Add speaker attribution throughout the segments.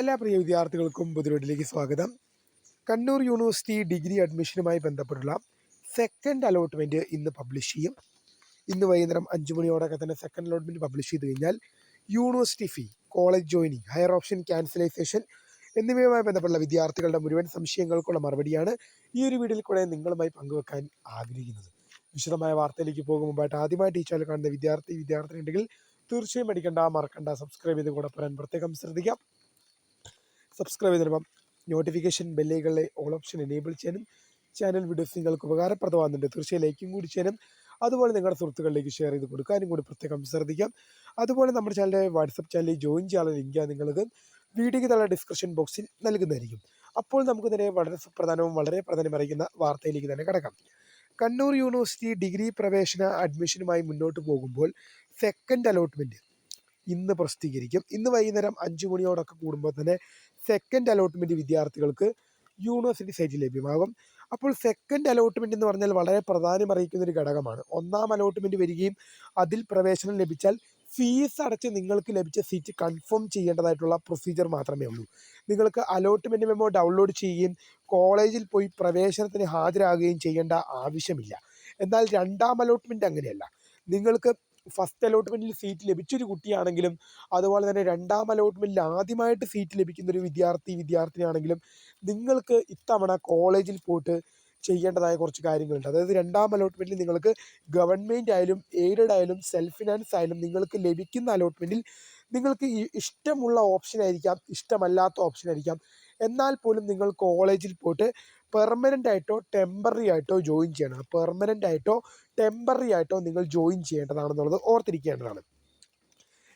Speaker 1: എല്ലാ പ്രിയ വിദ്യാർത്ഥികൾക്കും പുതിരോട്ടിലേക്ക് സ്വാഗതം. കണ്ണൂർ യൂണിവേഴ്സിറ്റി ഡിഗ്രി അഡ്മിഷനുമായി ബന്ധപ്പെട്ടുള്ള സെക്കൻഡ് അലോട്ട്മെന്റ് ഇന്ന് പബ്ലിഷ് ചെയ്യും. ഇന്ന് വൈകുന്നേരം അഞ്ച് മണിയോടൊക്കെ തന്നെ സെക്കൻഡ് അലോട്ട്മെന്റ് പബ്ലിഷ് ചെയ്ത് കഴിഞ്ഞാൽ university fee college joining higher option cancellation എന്നിവയുമായി ബന്ധപ്പെട്ടുള്ള വിദ്യാർത്ഥികളുടെ മുഴുവൻ സംശയങ്ങൾക്കുള്ള മറുപടിയാണ് ഈ ഒരു വീഡിയോയിൽ കൂടെ നിങ്ങളുമായി പങ്കുവെക്കാൻ ആഗ്രഹിക്കുന്നത്. വിശദമായ വാർത്തയിലേക്ക് പോകും. മുമ്പായിട്ട് ആദ്യമായി ഈ കാണുന്ന വിദ്യാർത്ഥി വിദ്യാർത്ഥി ഉണ്ടെങ്കിൽ തീർച്ചയായും അടിക്കണ്ട മറക്കണ്ട. സബ്സ്ക്രൈബ് ചെയ്ത് കൂടെ പറയാൻ പ്രത്യേകം ശ്രദ്ധിക്കാം. സബ്സ്ക്രൈബ് ചെയ്തിടുമ്പം നോട്ടിഫിക്കേഷൻ ബെല്ലുകളിലെ ഓൾ ഓപ്ഷൻ എനേബിൾ ചെയ്യാനും ചാനൽ വീഡിയോസ് നിങ്ങൾക്ക് ഉപകാരപ്രദമാകുന്നുണ്ട്. തീർച്ചയായും ലൈക്കും കൂടി ചെയ്യാനും. അതുപോലെ നിങ്ങളുടെ സുഹൃത്തുക്കളിലേക്ക് ഷെയർ ചെയ്ത് കൊടുക്കാനും കൂടി പ്രത്യേകം ശ്രദ്ധിക്കാം. അതുപോലെ നമ്മുടെ ചാനലിലെ വാട്സപ്പ് ചാനലിൽ ജോയിൻ ചെയ്യാനുള്ള ലിങ്ക് നിങ്ങൾക്ക് വീഡിയോയ്ക്ക് താഴെ ഡിസ്ക്രിപ്ഷൻ ബോക്സിൽ നൽകുന്നതായിരിക്കും. അപ്പോൾ നമുക്ക് തന്നെ വളരെ സുപ്രധാനവും വളരെ പ്രധാനം അറിയിക്കുന്ന വാർത്തയിലേക്ക് തന്നെ കിടക്കാം. കണ്ണൂർ യൂണിവേഴ്സിറ്റി ഡിഗ്രി പ്രവേശന അഡ്മിഷനുമായി മുന്നോട്ട് പോകുമ്പോൾ സെക്കൻഡ് അലോട്ട്മെന്റ് ഇന്ന് പ്രസിദ്ധീകരിക്കും. ഇന്ന് വൈകുന്നേരം അഞ്ച് മണിയോടൊക്കെ കൂടുമ്പോൾ തന്നെ സെക്കൻഡ് അലോട്ട്മെന്റ് വിദ്യാർത്ഥികൾക്ക് യൂണിവേഴ്സിറ്റി സൈറ്റിൽ ലഭ്യമാകും. അപ്പോൾ സെക്കൻഡ് അലോട്ട്മെന്റ് എന്ന് പറഞ്ഞാൽ വളരെ പ്രാധാന്യം അറിയിക്കുന്ന ഒരു ഘടകമാണ്. ഒന്നാം അലോട്ട്മെന്റ് വരികയും അതിൽ പ്രവേശനം ലഭിച്ചാൽ ഫീസ് അടച്ച് നിങ്ങൾക്ക് ലഭിച്ച സീറ്റ് കൺഫേം ചെയ്യേണ്ടതായിട്ടുള്ള പ്രൊസീജിയർ മാത്രമേ ഉള്ളൂ. നിങ്ങൾക്ക് അലോട്ട്മെന്റ് മെമ്മോ ഡൗൺലോഡ് ചെയ്യുകയും കോളേജിൽ പോയി പ്രവേശനത്തിന് ഹാജരാകുകയും ചെയ്യേണ്ട ആവശ്യമില്ല. എന്നാൽ രണ്ടാം അലോട്ട്മെന്റ് അങ്ങനെയല്ല. നിങ്ങൾക്ക് ഫസ്റ്റ് അലോട്ട്മെന്റിൽ സീറ്റ് ലഭിച്ചൊരു കുട്ടിയാണെങ്കിലും അതുപോലെ തന്നെ രണ്ടാം അലോട്ട്മെന്റിൽ ആദ്യമായിട്ട് സീറ്റ് ലഭിക്കുന്ന ഒരു വിദ്യാർത്ഥി വിദ്യാർത്ഥിനിയാണെങ്കിലും നിങ്ങൾക്ക് ഇത്തവണ കോളേജിൽ പോയിട്ട് ചെയ്യേണ്ടതായ കുറച്ച് കാര്യങ്ങളുണ്ട്. അതായത് രണ്ടാം അലോട്ട്മെന്റിൽ നിങ്ങൾക്ക് ഗവൺമെന്റ് ആയാലും എയ്ഡഡ് ആയാലും സെൽഫ് ഫിനാൻസ് ആയാലും നിങ്ങൾക്ക് ലഭിക്കുന്ന അലോട്ട്മെന്റിൽ നിങ്ങൾക്ക് ഇഷ്ടമുള്ള ഓപ്ഷൻ ആയിരിക്കാം ഇഷ്ടമല്ലാത്ത ഓപ്ഷൻ ആയിരിക്കാം. എന്നാൽ പോലും നിങ്ങൾ കോളേജിൽ പോയിട്ട് പെർമനന്റ് ആയിട്ടോ ടെമ്പററി ആയിട്ടോ ജോയിൻ ചെയ്യണം. പെർമനന്റ് ആയിട്ടോ ടെമ്പററി ആയിട്ടോ നിങ്ങൾ ജോയിൻ ചെയ്യേണ്ടതാണെന്നുള്ളത് ഓർത്തിരിക്കേണ്ടതാണ്.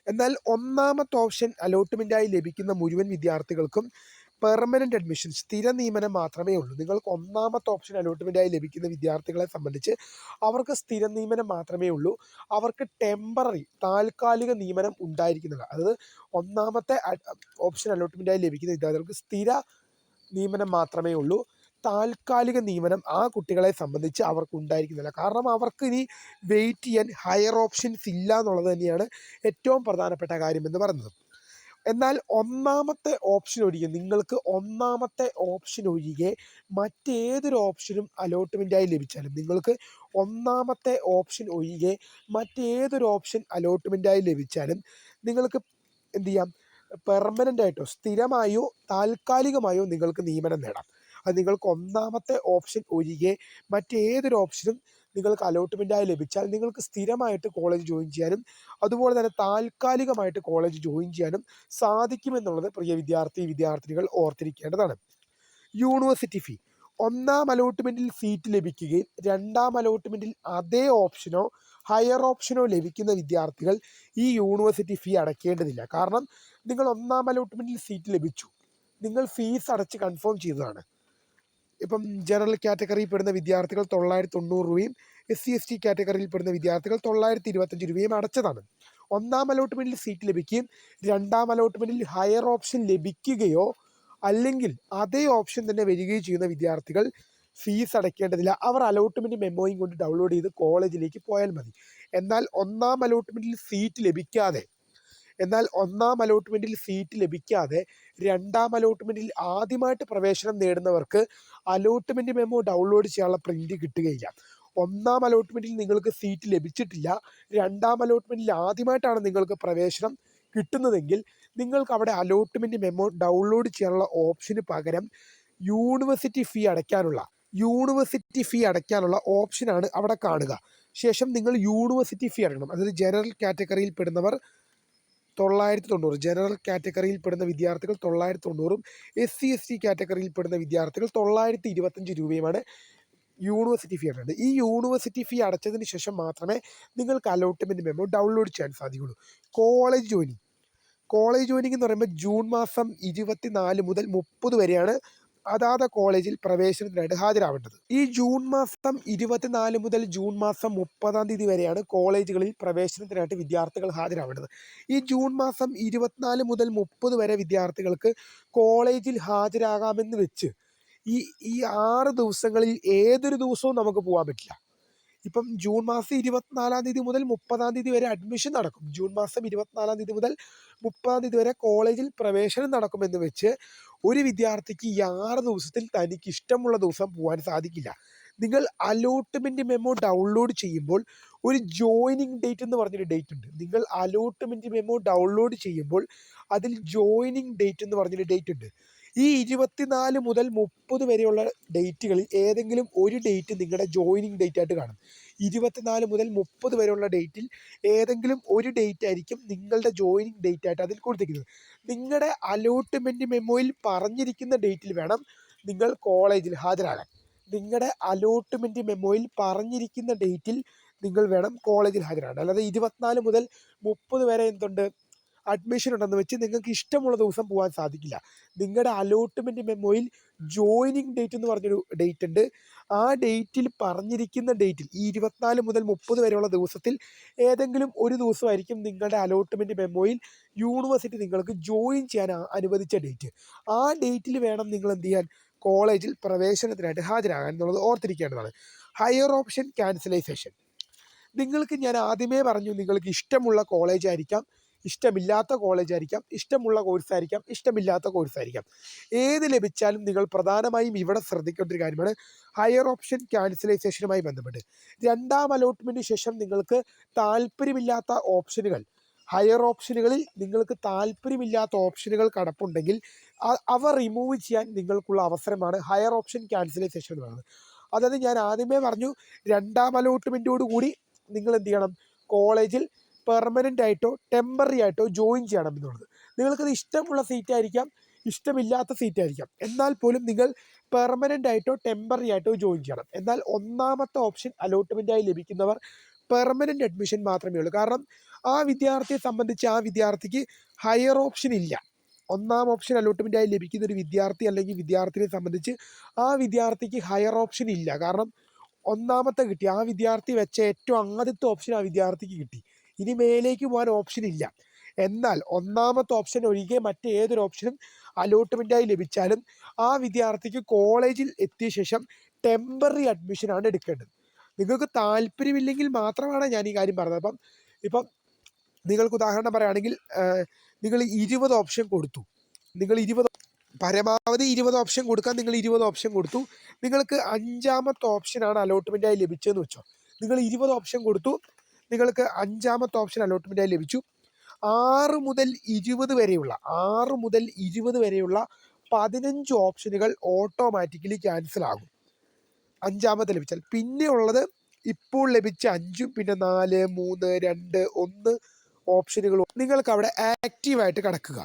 Speaker 1: എന്നാൽ ഒന്നാമത്തെ ഓപ്ഷൻ അലോട്ട്മെന്റായി ലഭിക്കുന്ന മുഴുവൻ വിദ്യാർത്ഥികൾക്കും പെർമനന്റ് അഡ്മിഷൻ സ്ഥിര നിയമനം മാത്രമേ ഉള്ളൂ. നിങ്ങൾക്ക് ഒന്നാമത്തെ ഓപ്ഷൻ അലോട്ട്മെന്റായി ലഭിക്കുന്ന വിദ്യാർത്ഥികളെ സംബന്ധിച്ച് അവർക്ക് സ്ഥിര നിയമനം മാത്രമേ ഉള്ളൂ. അവർക്ക് ടെമ്പററി താൽക്കാലിക നിയമനം ഉണ്ടായിരിക്കുന്നില്ല അതായത് ഒന്നാമത്തെ ഓപ്ഷൻ അലോട്ട്മെന്റായി ലഭിക്കുന്ന വിദ്യാർത്ഥികൾക്ക് സ്ഥിര നിയമനം മാത്രമേ ഉള്ളൂ. താൽക്കാലിക നിയമനം ആ കുട്ടികളെ സംബന്ധിച്ച് അവർക്ക് ഉണ്ടായിരിക്കുന്നില്ല കാരണം അവർക്ക് ഇനി വെയിറ്റ് ചെയ്യാൻ ഹയർ ഓപ്ഷൻസ് ഇല്ല എന്നുള്ളത് തന്നെയാണ് ഏറ്റവും പ്രധാനപ്പെട്ട കാര്യം എന്ന് പറയുന്നത്. എന്നാൽ ഒന്നാമത്തെ ഓപ്ഷൻ ഒഴികെ നിങ്ങൾക്ക് ഒന്നാമത്തെ ഓപ്ഷൻ ഒഴികെ മറ്റേതൊരു ഓപ്ഷനും അലോട്ട്മെന്റായി ലഭിച്ചാലും നിങ്ങൾക്ക് ഒന്നാമത്തെ ഓപ്ഷൻ ഒഴികെ മറ്റേതൊരു ഓപ്ഷൻ അലോട്ട്മെന്റായി ലഭിച്ചാലും നിങ്ങൾക്ക് എന്ത് ചെയ്യാം? പെർമനന്റ് ആയിട്ടോ സ്ഥിരമായോ താൽക്കാലികമായോ നിങ്ങൾക്ക് നിയമനം നേടാം. അത് നിങ്ങൾക്ക് ഒന്നാമത്തെ ഓപ്ഷൻ ഒഴികെ മറ്റേതൊരു ഓപ്ഷനും നിങ്ങൾക്ക് അലോട്ട്മെന്റായി ലഭിച്ചാൽ നിങ്ങൾക്ക് സ്ഥിരമായിട്ട് കോളേജ് ജോയിൻ ചെയ്യാനും അതുപോലെ തന്നെ താൽക്കാലികമായിട്ട് കോളേജ് ജോയിൻ ചെയ്യാനും സാധിക്കുമെന്നുള്ളത് പ്രിയ വിദ്യാർത്ഥി വിദ്യാർത്ഥിനികൾ ഓർത്തിരിക്കേണ്ടതാണ്. യൂണിവേഴ്സിറ്റി ഫീ ഒന്നാം അലോട്ട്മെന്റിൽ സീറ്റ് ലഭിക്കുകയും രണ്ടാം അലോട്ട്മെന്റിൽ അതേ ഓപ്ഷനോ ഹയർ ഓപ്ഷനോ ലഭിക്കുന്ന വിദ്യാർത്ഥികൾ ഈ യൂണിവേഴ്സിറ്റി ഫീ അടയ്ക്കേണ്ടതില്ല. കാരണം നിങ്ങൾ ഒന്നാം അലോട്ട്മെന്റിൽ സീറ്റ് ലഭിച്ചു. നിങ്ങൾ ഫീസ് അടച്ച് കൺഫേം ചെയ്തതാണ്. ഇപ്പം ജനറൽ കാറ്റഗറിയിൽ പെടുന്ന വിദ്യാർത്ഥികൾ തൊള്ളായിരത്തി തൊണ്ണൂറ് രൂപയും എസ് സി എസ് ടി കാറ്റഗറിയിൽ പെടുന്ന വിദ്യാർത്ഥികൾ തൊള്ളായിരത്തി ഇരുപത്തഞ്ച് രൂപയും അടച്ചതാണ്. ഒന്നാം അലോട്ട്മെന്റിൽ സീറ്റ് ലഭിക്കുകയും രണ്ടാം അലോട്ട്മെന്റിൽ ഹയർ ഓപ്ഷൻ ലഭിക്കുകയോ അല്ലെങ്കിൽ അതേ ഓപ്ഷൻ തന്നെ വരികയോ ചെയ്യുന്ന വിദ്യാർത്ഥികൾ ഫീസ് അടയ്ക്കേണ്ടതില്ല. അവർ അലോട്ട്മെന്റ് മെമ്മോയും കൊണ്ട് ഡൗൺലോഡ് ചെയ്ത് കോളേജിലേക്ക് പോയാൽ മതി. എന്നാൽ ഒന്നാം അലോട്ട്മെന്റിൽ സീറ്റ് ലഭിക്കാതെ എന്നാൽ ഒന്നാം അലോട്ട്മെന്റിൽ സീറ്റ് ലഭിക്കാതെ രണ്ടാം അലോട്ട്മെന്റിൽ ആദ്യമായിട്ട് പ്രവേശനം നേടുന്നവർക്ക് അലോട്ട്മെന്റ് മെമ്മോ ഡൗൺലോഡ് ചെയ്യാനുള്ള പ്രിന്റ് കിട്ടുകയില്ല. ഒന്നാം അലോട്ട്മെന്റിൽ നിങ്ങൾക്ക് സീറ്റ് ലഭിച്ചിട്ടില്ല. രണ്ടാം അലോട്ട്മെന്റിൽ ആദ്യമായിട്ടാണ് നിങ്ങൾക്ക് പ്രവേശനം കിട്ടുന്നതെങ്കിൽ നിങ്ങൾക്ക് അവിടെ അലോട്ട്മെന്റ് മെമ്മോ ഡൗൺലോഡ് ചെയ്യാനുള്ള ഓപ്ഷന് പകരം യൂണിവേഴ്സിറ്റി ഫീ അടയ്ക്കാനുള്ള യൂണിവേഴ്സിറ്റി ഫീ അടയ്ക്കാനുള്ള ഓപ്ഷനാണ് അവിടെ കാണുക. ശേഷം നിങ്ങൾ യൂണിവേഴ്സിറ്റി ഫീ അടയ്ക്കണം. അതായത് ജനറൽ കാറ്റഗറിയിൽ പെടുന്നവർ തൊള്ളായിരത്തി തൊണ്ണൂറ് ജനറൽ കാറ്റഗറിയിൽ പെടുന്ന വിദ്യാർത്ഥികൾ തൊള്ളായിരത്തി തൊണ്ണൂറും എസ് സി എസ് ടി കാറ്റഗറിയിൽ പെടുന്ന വിദ്യാർത്ഥികൾ തൊള്ളായിരത്തി ഇരുപത്തഞ്ച് രൂപയുമാണ് യൂണിവേഴ്സിറ്റി ഫീ അടേണ്ടത് ഈ യൂണിവേഴ്സിറ്റി ഫീ അടച്ചതിന് ശേഷം മാത്രമേ നിങ്ങൾക്ക് അലോട്ട്മെന്റ് മെമ്മോ ഡൗൺലോഡ് ചെയ്യാൻ സാധിക്കുള്ളൂ. കോളേജ് ജോയിനിങ് കോളേജ് ജോയിനിങ് എന്ന് പറയുമ്പോൾ ജൂൺ മാസം ഇരുപത്തി നാല് മുതൽ മുപ്പത് വരെയാണ് അതാത് കോളേജിൽ പ്രവേശനത്തിനായിട്ട് ഹാജരാവേണ്ടത്. ഈ ജൂൺ മാസം ഇരുപത്തിനാല് മുതൽ ജൂൺ മാസം മുപ്പതാം തീയതി വരെയാണ് കോളേജുകളിൽ പ്രവേശനത്തിനായിട്ട് വിദ്യാർത്ഥികൾ ഹാജരാവേണ്ടത്. ഈ ജൂൺ മാസം ഇരുപത്തിനാല് മുതൽ മുപ്പത് വരെ വിദ്യാർത്ഥികൾക്ക് കോളേജിൽ ഹാജരാകാമെന്ന് വെച്ച് ഈ ഈ ആറ് ദിവസങ്ങളിൽ ഏതൊരു ദിവസവും നമുക്ക് പോകാൻ പറ്റില്ല. ഇപ്പം ജൂൺ മാസം ഇരുപത്തിനാലാം തീയതി മുതൽ മുപ്പതാം തീയതി വരെ അഡ്മിഷൻ നടക്കും. ജൂൺ മാസം ഇരുപത്തിനാലാം തീയതി മുതൽ മുപ്പതാം തീയതി വരെ കോളേജിൽ പ്രവേശനം നടക്കുമെന്ന് വെച്ച് ഒരു വിദ്യാർത്ഥിക്ക് ഈ ആറ് ദിവസത്തിൽ തനിക്ക് ഇഷ്ടമുള്ള ദിവസം പോകാൻ സാധിക്കില്ല. നിങ്ങൾ അലോട്ട്മെന്റ് മെമ്മോ ഡൗൺലോഡ് ചെയ്യുമ്പോൾ ഒരു ജോയിനിങ് ഡേറ്റ് എന്ന് പറഞ്ഞൊരു ഡേറ്റ് ഉണ്ട്. നിങ്ങൾ അലോട്ട്മെന്റ് മെമ്മോ ഡൗൺലോഡ് ചെയ്യുമ്പോൾ അതിൽ ജോയിനിങ് ഡേറ്റ് എന്ന് പറഞ്ഞൊരു ഡേറ്റ് ഉണ്ട്. ഈ ഇരുപത്തിനാല് മുതൽ മുപ്പത് വരെയുള്ള ഡേറ്റുകളിൽ ഏതെങ്കിലും ഒരു ഡേറ്റ് നിങ്ങളുടെ ജോയിനിങ് ഡേറ്റ് ആയിട്ട് കാണും. ഇരുപത്തിനാല് മുതൽ മുപ്പത് വരെയുള്ള ഡേറ്റിൽ ഏതെങ്കിലും ഒരു ഡേറ്റ് ആയിരിക്കും നിങ്ങളുടെ ജോയിനിങ് ഡേറ്റ് ആയിട്ട് അതിൽ കൊടുത്തിരിക്കുന്നത്. നിങ്ങളുടെ അലോട്ട്മെന്റ് മെമ്മോയിൽ പറഞ്ഞിരിക്കുന്ന ഡേറ്റിൽ വേണം നിങ്ങൾ കോളേജിൽ ഹാജരാകാൻ. നിങ്ങളുടെ അലോട്ട്മെന്റ് മെമ്മോയിൽ പറഞ്ഞിരിക്കുന്ന ഡേറ്റിൽ നിങ്ങൾ വേണം കോളേജിൽ ഹാജരാകാൻ. അല്ലാതെ ഇരുപത്തിനാല് മുതൽ മുപ്പത് വരെ എന്തുണ്ട്? അഡ്മിഷൻ ഉണ്ടെന്ന് വെച്ച് നിങ്ങൾക്ക് ഇഷ്ടമുള്ള ദിവസം പോകാൻ സാധിക്കില്ല. നിങ്ങളുടെ അലോട്ട്മെന്റ് മെമ്മോയിൽ ജോയിനിങ് ഡേറ്റ് എന്ന് പറഞ്ഞൊരു ഡേറ്റ് ഉണ്ട്. ആ ഡേറ്റിൽ പറഞ്ഞിരിക്കുന്ന ഡേറ്റിൽ ഈ ഇരുപത്തിനാല് മുതൽ മുപ്പത് വരെയുള്ള ദിവസത്തിൽ ഏതെങ്കിലും ഒരു ദിവസമായിരിക്കും നിങ്ങളുടെ അലോട്ട്മെന്റ് മെമ്മോയിൽ യൂണിവേഴ്സിറ്റി നിങ്ങൾക്ക് ജോയിൻ ചെയ്യാൻ അനുവദിച്ച ഡേറ്റ് ആ ഡേറ്റിൽ വേണം നിങ്ങൾ എന്ത് ചെയ്യാൻ? കോളേജിൽ പ്രവേശനത്തിനായിട്ട് ഹാജരാകാൻ എന്നുള്ളത് ഓർത്തിരിക്കേണ്ടതാണ്. ഹയർ ഓപ്ഷൻ ക്യാൻസലൈസേഷൻ നിങ്ങൾക്ക് ഞാൻ ആദ്യമേ പറഞ്ഞു നിങ്ങൾക്ക് ഇഷ്ടമുള്ള കോളേജ് ആയിരിക്കാം. ഇഷ്ടമില്ലാത്ത കോളേജ് ആയിരിക്കാം ഇഷ്ടമുള്ള കോഴ്സ് ആയിരിക്കാം ഇഷ്ടമില്ലാത്ത കോഴ്സ് ആയിരിക്കാം. ഏത് ലഭിച്ചാലും നിങ്ങൾ പ്രധാനമായും ഇവിടെ ശ്രദ്ധിക്കേണ്ട ഒരു കാര്യമാണ് ഹയർ ഓപ്ഷൻ ക്യാൻസലൈസേഷനുമായി ബന്ധപ്പെട്ട്. രണ്ടാം അലോട്ട്മെന്റിന് ശേഷം നിങ്ങൾക്ക് താല്പര്യമില്ലാത്ത ഓപ്ഷനുകൾ ഹയർ ഓപ്ഷനുകളിൽ നിങ്ങൾക്ക് താല്പര്യമില്ലാത്ത ഓപ്ഷനുകൾ കടപ്പുണ്ടെങ്കിൽ അവ റിമൂവ് ചെയ്യാൻ നിങ്ങൾക്കുള്ള അവസരമാണ് ഹയർ ഓപ്ഷൻ ക്യാൻസലൈസേഷൻ എന്ന് പറയുന്നത്. അതായത് ഞാൻ ആദ്യമേ പറഞ്ഞു രണ്ടാം അലോട്ട്മെന്റോട് കൂടി നിങ്ങൾ എന്ത് ചെയ്യണം? കോളേജിൽ പെർമനന്റ് ആയിട്ടോ ടെമ്പററി ആയിട്ടോ ജോയിൻ ചെയ്യണം എന്നുള്ളത് നിങ്ങൾക്കത് ഇഷ്ടമുള്ള സീറ്റ് ആയിരിക്കാം ഇഷ്ടമില്ലാത്ത സീറ്റ് ആയിരിക്കാം. എന്നാൽ പോലും നിങ്ങൾ പെർമനന്റ് ആയിട്ടോ ടെമ്പററി ആയിട്ടോ ജോയിൻ ചെയ്യണം. എന്നാൽ ഒന്നാമത്തെ ഓപ്ഷൻ അലോട്ട്മെന്റായി ലഭിക്കുന്നവർ പെർമനന്റ് അഡ്മിഷൻ മാത്രമേ ഉള്ളൂ. കാരണം ആ വിദ്യാർത്ഥിയെ സംബന്ധിച്ച് ആ വിദ്യാർത്ഥിക്ക് ഹയർ ഓപ്ഷൻ ഇല്ല. ഒന്നാം ഓപ്ഷൻ അലോട്ട്മെന്റായി ലഭിക്കുന്ന ഒരു വിദ്യാർത്ഥി അല്ലെങ്കിൽ വിദ്യാർത്ഥിനെ സംബന്ധിച്ച് ആ വിദ്യാർത്ഥിക്ക് ഹയർ ഓപ്ഷൻ ഇല്ല. കാരണം ഒന്നാമത്തെ കിട്ടി. ആ വിദ്യാർത്ഥി വെച്ച ഏറ്റവും ആദ്യത്തെ ഓപ്ഷൻ ആ വിദ്യാർത്ഥിക്ക് കിട്ടി. ഇനി മേലേക്ക് പോകാൻ ഓപ്ഷൻ ഇല്ല. എന്നാൽ ഒന്നാമത്തെ ഓപ്ഷൻ ഒഴികെ മറ്റേതൊരു ഓപ്ഷനും അലോട്ട്മെന്റായി ലഭിച്ചാലും ആ വിദ്യാർത്ഥിക്ക് കോളേജിൽ എത്തിയ ശേഷം ടെമ്പററി അഡ്മിഷനാണ് എടുക്കേണ്ടത്. നിങ്ങൾക്ക് താല്പര്യമില്ലെങ്കിൽ മാത്രമാണ് ഞാൻ ഈ കാര്യം പറഞ്ഞത്. അപ്പം ഇപ്പം നിങ്ങൾക്ക് ഉദാഹരണം പറയുകയാണെങ്കിൽ നിങ്ങൾ ഇരുപത് ഓപ്ഷൻ കൊടുത്തു. നിങ്ങൾ ഇരുപത് പരമാവധി ഇരുപത് ഓപ്ഷൻ കൊടുക്കാൻ നിങ്ങൾ ഇരുപത് ഓപ്ഷൻ കൊടുത്തു. നിങ്ങൾക്ക് അഞ്ചാമത്തെ ഓപ്ഷനാണ് അലോട്ട്മെന്റായി ലഭിച്ചതെന്ന് വെച്ചോ. നിങ്ങൾ ഇരുപത് ഓപ്ഷൻ കൊടുത്തു. നിങ്ങൾക്ക് അഞ്ചാമത്തെ ഓപ്ഷൻ അലോട്ട്മെന്റായി ലഭിച്ചു. ആറ് മുതൽ ഇരുപത് വരെയുള്ള ആറ് മുതൽ ഇരുപത് വരെയുള്ള പതിനഞ്ച് ഓപ്ഷനുകൾ ഓട്ടോമാറ്റിക്കലി ക്യാൻസൽ ആകും. അഞ്ചാമത്തെ ലഭിച്ചാൽ. പിന്നെ ഉള്ളത് ഇപ്പോൾ ലഭിച്ച അഞ്ചും പിന്നെ നാല് മൂന്ന് രണ്ട് ഒന്ന് ഓപ്ഷനുകളും നിങ്ങൾക്ക് അവിടെ ആക്റ്റീവായിട്ട് കിടക്കുക.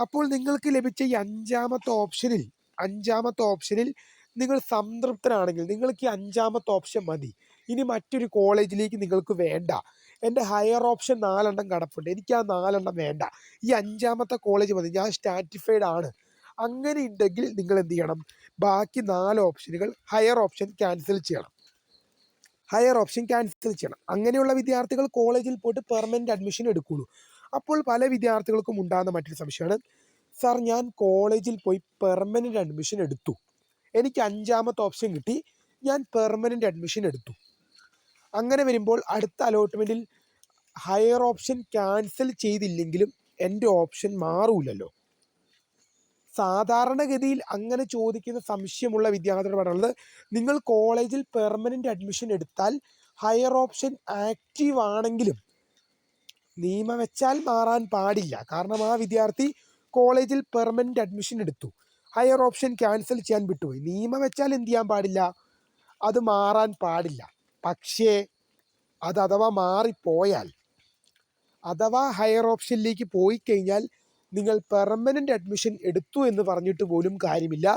Speaker 1: അപ്പോൾ നിങ്ങൾക്ക് ലഭിച്ച ഈ അഞ്ചാമത്തെ ഓപ്ഷനിൽ അഞ്ചാമത്തെ ഓപ്ഷനിൽ നിങ്ങൾ സംതൃപ്തരാണെങ്കിൽ നിങ്ങൾക്ക് ഈ അഞ്ചാമത്തെ ഓപ്ഷൻ മതി. ഇനി മറ്റൊരു കോളേജിലേക്ക് നിങ്ങൾക്ക് വേണ്ട. എന്റെ ഹയർ ഓപ്ഷൻ നാലെണ്ണം കിടപ്പുണ്ട്. എനിക്ക് ആ നാലെണ്ണം വേണ്ട. ഈ അഞ്ചാമത്തെ കോളേജ് മതി. ഞാൻ സ്റ്റാറ്റിഫൈഡ് ആണ്. അങ്ങനെ ഉണ്ടെങ്കിൽ നിങ്ങൾ എന്ത് ചെയ്യണം? ബാക്കി നാല് ഓപ്ഷനുകൾ ഹയർ ഓപ്ഷൻ ക്യാൻസൽ ചെയ്യണം. ഹയർ ഓപ്ഷൻ ക്യാൻസൽ ചെയ്യണം. അങ്ങനെയുള്ള വിദ്യാർത്ഥികൾ കോളേജിൽ പോയിട്ട് പെർമനന്റ് അഡ്മിഷൻ എടുക്കുള്ളൂ. അപ്പോൾ പല വിദ്യാർത്ഥികൾക്കും ഉണ്ടാകുന്ന മറ്റൊരു സംശയമാണ്. സാർ ഞാൻ കോളേജിൽ പോയി പെർമനന്റ് അഡ്മിഷൻ എടുത്തു. എനിക്ക് അഞ്ചാമത്തെ ഓപ്ഷൻ കിട്ടി. ഞാൻ പെർമനന്റ് അഡ്മിഷൻ എടുത്തു. അങ്ങനെ വരുമ്പോൾ അടുത്ത അലോട്ട്മെന്റിൽ ഹയർ ഓപ്ഷൻ ക്യാൻസൽ ചെയ്തില്ലെങ്കിലും എന്റെ ഓപ്ഷൻ മാറൂലല്ലോ. സാധാരണഗതിയിൽ അങ്ങനെ ചോദിക്കുന്ന സംശയമുള്ള വിദ്യാർത്ഥികൾ പറയുന്നത് നിങ്ങൾ കോളേജിൽ പെർമനന്റ് അഡ്മിഷൻ എടുത്താൽ ഹയർ ഓപ്ഷൻ ആക്റ്റീവ് ആണെങ്കിലും നിയമം വെച്ചാൽ മാറാൻ പാടില്ല. കാരണം ആ വിദ്യാർത്ഥി കോളേജിൽ പെർമനന്റ് അഡ്മിഷൻ എടുത്തു. ഹയർ ഓപ്ഷൻ ക്യാൻസൽ ചെയ്യാൻ വിട്ടുപോയി. നിയമം വെച്ചാൽ എന്ത് ചെയ്യാൻ പാടില്ല? അത് മാറാൻ പാടില്ല. പക്ഷേ അത് അഥവാ മാറിപ്പോയാൽ അഥവാ ഹയർ ഓപ്ഷനിലേക്ക് പോയി കഴിഞ്ഞാൽ നിങ്ങൾ പെർമനന്റ് അഡ്മിഷൻ എടുത്തു എന്ന് പറഞ്ഞിട്ട് പോലും കാര്യമില്ല.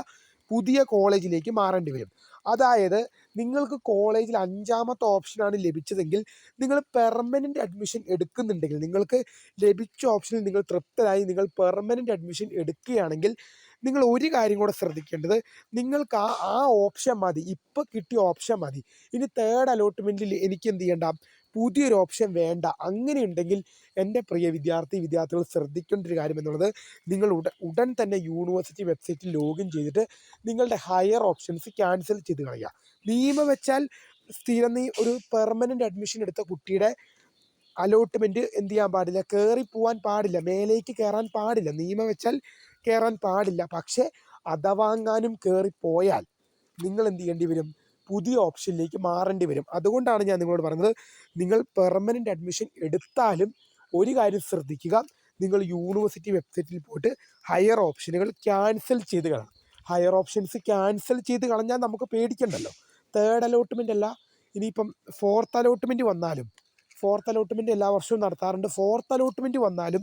Speaker 1: പുതിയ കോളേജിലേക്ക് മാറേണ്ടി വരും. അതായത് നിങ്ങൾക്ക് കോളേജിൽ അഞ്ചാമത്തെ ഓപ്ഷനാണ് ലഭിച്ചതെങ്കിൽ നിങ്ങൾ പെർമനന്റ് അഡ്മിഷൻ എടുക്കുന്നുണ്ടെങ്കിൽ നിങ്ങൾക്ക് ലഭിച്ച ഓപ്ഷനിൽ നിങ്ങൾ തൃപ്തരായി നിങ്ങൾ പെർമനന്റ് അഡ്മിഷൻ എടുക്കുകയാണെങ്കിൽ നിങ്ങൾ ഒരു കാര്യം കൂടെ ശ്രദ്ധിക്കേണ്ടത് നിങ്ങൾക്ക് ആ ആ ഓപ്ഷൻ മതി. ഇപ്പോൾ കിട്ടിയ ഓപ്ഷൻ മതി. ഇനി തേർഡ് അലോട്ട്മെന്റിൽ എനിക്ക് എന്ത് ചെയ്യണ്ട? പുതിയൊരു ഓപ്ഷൻ വേണ്ട. അങ്ങനെയുണ്ടെങ്കിൽ എന്റെ പ്രിയ വിദ്യാർത്ഥി വിദ്യാർത്ഥികൾ ശ്രദ്ധിക്കേണ്ട ഒരു കാര്യം എന്നുള്ളത് നിങ്ങൾ ഉടൻ ഉടൻ തന്നെ യൂണിവേഴ്സിറ്റി വെബ്സൈറ്റിൽ ലോഗിൻ ചെയ്തിട്ട് നിങ്ങളുടെ ഹയർ ഓപ്ഷൻസ് ക്യാൻസൽ ചെയ്ത് കളയുക. നിയമം വെച്ചാൽ സ്ഥിരം നീ ഒരു പെർമനന്റ് അഡ്മിഷൻ എടുത്ത കുട്ടിയുടെ അലോട്ട്മെന്റ് എന്ത് ചെയ്യാൻ പാടില്ല? കയറി പോകാൻ പാടില്ല. മേലേക്ക് കയറാൻ പാടില്ല. നിയമം വെച്ചാൽ കയറാൻ പാടില്ല. പക്ഷേ അഥവാങ്ങാനും കയറിപ്പോയാൽ നിങ്ങൾ എന്ത് ചെയ്യേണ്ടി വരും? പുതിയ ഓപ്ഷനിലേക്ക് മാറേണ്ടി വരും. അതുകൊണ്ടാണ് ഞാൻ നിങ്ങളോട് പറഞ്ഞത് നിങ്ങൾ പെർമനന്റ് അഡ്മിഷൻ എടുത്താലും ഒരു കാര്യം ശ്രദ്ധിക്കുക നിങ്ങൾ യൂണിവേഴ്സിറ്റി വെബ്സൈറ്റിൽ പോയിട്ട് ഹയർ ഓപ്ഷനുകൾ ക്യാൻസൽ ചെയ്ത് കളയണം. ഹയർ ഓപ്ഷൻസ് ക്യാൻസൽ ചെയ്ത് കളഞ്ഞാൽ നമുക്ക് പേടിക്കണ്ടല്ലോ. തേർഡ് അലോട്ട്മെന്റ് അല്ല ഇനിയിപ്പം ഫോർത്ത് അലോട്ട്മെന്റ് വന്നാലും ഫോർത്ത് അലോട്ട്മെന്റ് എല്ലാ വർഷവും നടത്താറുണ്ട്. ഫോർത്ത് അലോട്ട്മെന്റ് വന്നാലും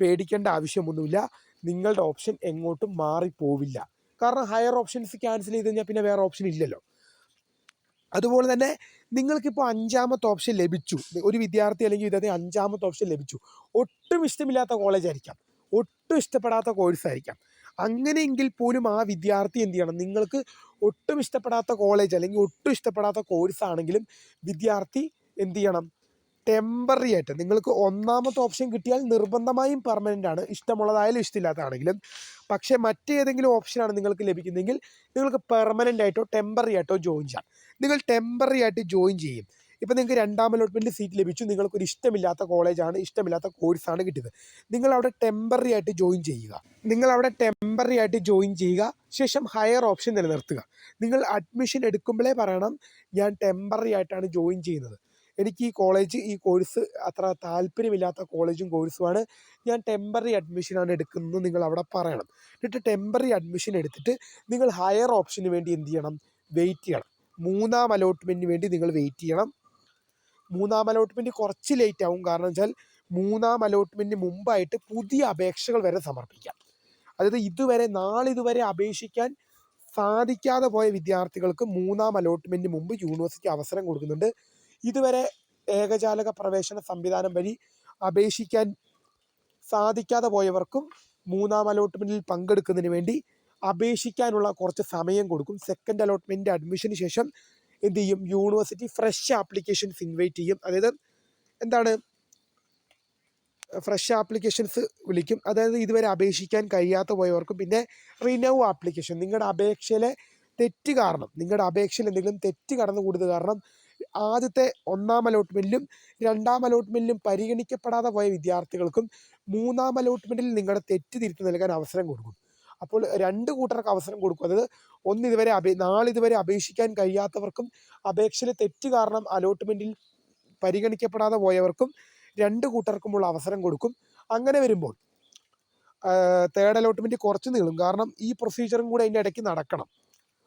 Speaker 1: പേടിക്കേണ്ട ആവശ്യമൊന്നുമില്ല. നിങ്ങളുടെ ഓപ്ഷൻ എങ്ങോട്ടും മാറിപ്പോവില്ല. കാരണം ഹയർ ഓപ്ഷൻസ് ക്യാൻസൽ ചെയ്ത് കഴിഞ്ഞാൽ പിന്നെ വേറെ ഓപ്ഷൻ ഇല്ലല്ലോ. അതുപോലെ തന്നെ നിങ്ങൾക്കിപ്പോൾ അഞ്ചാമത്തെ ഓപ്ഷൻ ലഭിച്ചു. ഒരു വിദ്യാർത്ഥി അല്ലെങ്കിൽ വിദ്യാർത്ഥി അഞ്ചാമത്തെ ഓപ്ഷൻ ലഭിച്ചു. ഒട്ടും ഇഷ്ടമില്ലാത്ത കോളേജ് ആയിരിക്കാം. ഒട്ടും ഇഷ്ടപ്പെടാത്ത കോഴ്സ് ആയിരിക്കാം. അങ്ങനെയെങ്കിൽ പോലും ആ വിദ്യാർത്ഥി എന്ത് ചെയ്യണം? നിങ്ങൾക്ക് ഒട്ടും ഇഷ്ടപ്പെടാത്ത കോളേജ് അല്ലെങ്കിൽ ഒട്ടും ഇഷ്ടപ്പെടാത്ത കോഴ്സ് ആണെങ്കിലും വിദ്യാർത്ഥി എന്ത് ചെയ്യണം? ടെമ്പററി ആയിട്ട് നിങ്ങൾക്ക് ഒന്നാമത്തെ ഓപ്ഷൻ കിട്ടിയാൽ നിർബന്ധമായും പെർമനന്റ് ആണ്. ഇഷ്ടമുള്ളതായാലും ഇഷ്ടമില്ലാത്തതാണെങ്കിലും. പക്ഷേ മറ്റേതെങ്കിലും ഓപ്ഷനാണ് നിങ്ങൾക്ക് ലഭിക്കുന്നതെങ്കിൽ നിങ്ങൾക്ക് പെർമനന്റ് ആയിട്ടോ ടെമ്പററി ആയിട്ടോ ജോയിൻ ചെയ്യാം. നിങ്ങൾ ടെമ്പററി ആയിട്ട് ജോയിൻ ചെയ്യും. ഇപ്പം നിങ്ങൾക്ക് രണ്ടാം അലോട്ട്മെന്റ് സീറ്റ് ലഭിച്ചു. നിങ്ങൾക്കൊരു ഇഷ്ടമില്ലാത്ത കോളേജാണ് ഇഷ്ടമില്ലാത്ത കോഴ്സാണ് കിട്ടിയത്. നിങ്ങൾ അവിടെ ടെമ്പററി ആയിട്ട് ജോയിൻ ചെയ്യുക. നിങ്ങൾ അവിടെ ടെമ്പററി ആയിട്ട് ജോയിൻ ചെയ്യുക. ശേഷം ഹയർ ഓപ്ഷൻ നിലനിർത്തുക. നിങ്ങൾ അഡ്മിഷൻ എടുക്കുമ്പോഴേ പറയണം ഞാൻ ടെമ്പററി ആയിട്ടാണ് ജോയിൻ ചെയ്യുന്നത്. എനിക്ക് ഈ കോളേജ് ഈ കോഴ്സ് അത്ര താല്പര്യമില്ലാത്ത കോളേജും കോഴ്സുമാണ് ഞാൻ ടെമ്പററി അഡ്മിഷനാണ് എടുക്കുന്നത് നിങ്ങൾ അവിടെ പറയണം. എന്നിട്ട് ടെമ്പററി അഡ്മിഷൻ എടുത്തിട്ട് നിങ്ങൾ ഹയർ ഓപ്ഷന് വേണ്ടി എന്ത് ചെയ്യണം? വെയിറ്റ് ചെയ്യണം. മൂന്നാം അലോട്ട്മെന്റിന് വേണ്ടി നിങ്ങൾ വെയിറ്റ് ചെയ്യണം. മൂന്നാം അലോട്ട്മെന്റ് കുറച്ച് ലേറ്റ് ആവും. കാരണം വെച്ചാൽ മൂന്നാം അലോട്ട്മെന്റിന് മുമ്പായിട്ട് പുതിയ അപേക്ഷകൾ വരെ സമർപ്പിക്കാം. അതായത് ഇതുവരെ നാളിതുവരെ അപേക്ഷിക്കാൻ സാധിക്കാതെ പോയ വിദ്യാർത്ഥികൾക്ക് മൂന്നാം അലോട്ട്മെന്റിന് മുമ്പ് യൂണിവേഴ്സിറ്റി അവസരം കൊടുക്കുന്നുണ്ട്. ഇതുവരെ ഏകജാലക പ്രവേശന സംവിധാനം വഴി അപേക്ഷിക്കാൻ സാധിക്കാതെ പോയവർക്കും മൂന്നാം അലോട്ട്മെന്റിൽ പങ്കെടുക്കുന്നതിന് വേണ്ടി അപേക്ഷിക്കാനുള്ള കുറച്ച് സമയം കൊടുക്കും. സെക്കൻഡ് അലോട്ട്മെന്റ് അഡ്മിഷന് ശേഷം എന്ത് ചെയ്യും? യൂണിവേഴ്സിറ്റി ഫ്രഷ് ആപ്ലിക്കേഷൻസ് ഇൻവൈറ്റ് ചെയ്യും. അതായത് എന്താണ്? ഫ്രഷ് ആപ്ലിക്കേഷൻസ് വിളിക്കും. അതായത് ഇതുവരെ അപേക്ഷിക്കാൻ കഴിയാത്ത പോയവർക്കും പിന്നെ റിനൗ ആപ്ലിക്കേഷൻ നിങ്ങളുടെ അപേക്ഷയിലെ തെറ്റ് കാരണം നിങ്ങളുടെ അപേക്ഷയിൽ എന്തെങ്കിലും തെറ്റ് കടന്നു കൂടുന്നത് കാരണം ആദ്യത്തെ ഒന്നാം അലോട്ട്മെന്റിലും രണ്ടാം അലോട്ട്മെന്റിലും പരിഗണിക്കപ്പെടാതെ പോയ വിദ്യാർത്ഥികൾക്കും മൂന്നാം അലോട്ട്മെന്റിൽ നിങ്ങളുടെ തെറ്റ് തിരുത്തി നൽകാൻ അവസരം കൊടുക്കും. അപ്പോൾ രണ്ട് കൂട്ടർക്ക് അവസരം കൊടുക്കും. അതായത് ഒന്ന് ഇതുവരെ അപേ നാളിതുവരെ അപേക്ഷിക്കാൻ കഴിയാത്തവർക്കും അപേക്ഷയിലെ തെറ്റ് കാരണം അലോട്ട്മെന്റിൽ പരിഗണിക്കപ്പെടാതെ പോയവർക്കും രണ്ട് കൂട്ടർക്കുമുള്ള അവസരം കൊടുക്കും. അങ്ങനെ വരുമ്പോൾ തേർഡ് അലോട്ട്മെന്റ് കുറച്ച് നീളും. കാരണം ഈ പ്രൊസീജിയറും കൂടെ അതിന്റെ ഇടയ്ക്ക് നടക്കണം.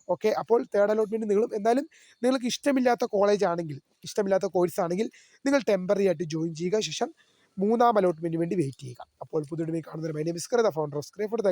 Speaker 1: ഓക്കെ. അപ്പോൾ തേർഡ് അലോട്ട്മെന്റ് നിങ്ങളും എന്തായാലും നിങ്ങൾക്ക് ഇഷ്ടമില്ലാത്ത കോളേജ് ആണെങ്കിൽ ഇഷ്ടമില്ലാത്ത കോഴ്സ് ആണെങ്കിൽ നിങ്ങൾ ടെമ്പററി ആയിട്ട് ജോയിൻ ചെയ്യുക. ശേഷം മൂന്നാം അലോട്ട്മെന്റിന് വേണ്ടി വെയിറ്റ് ചെയ്യുക. അപ്പോൾ പുതിയ കാണുന്ന my name is Karitha founder of സ്ക്രേ for the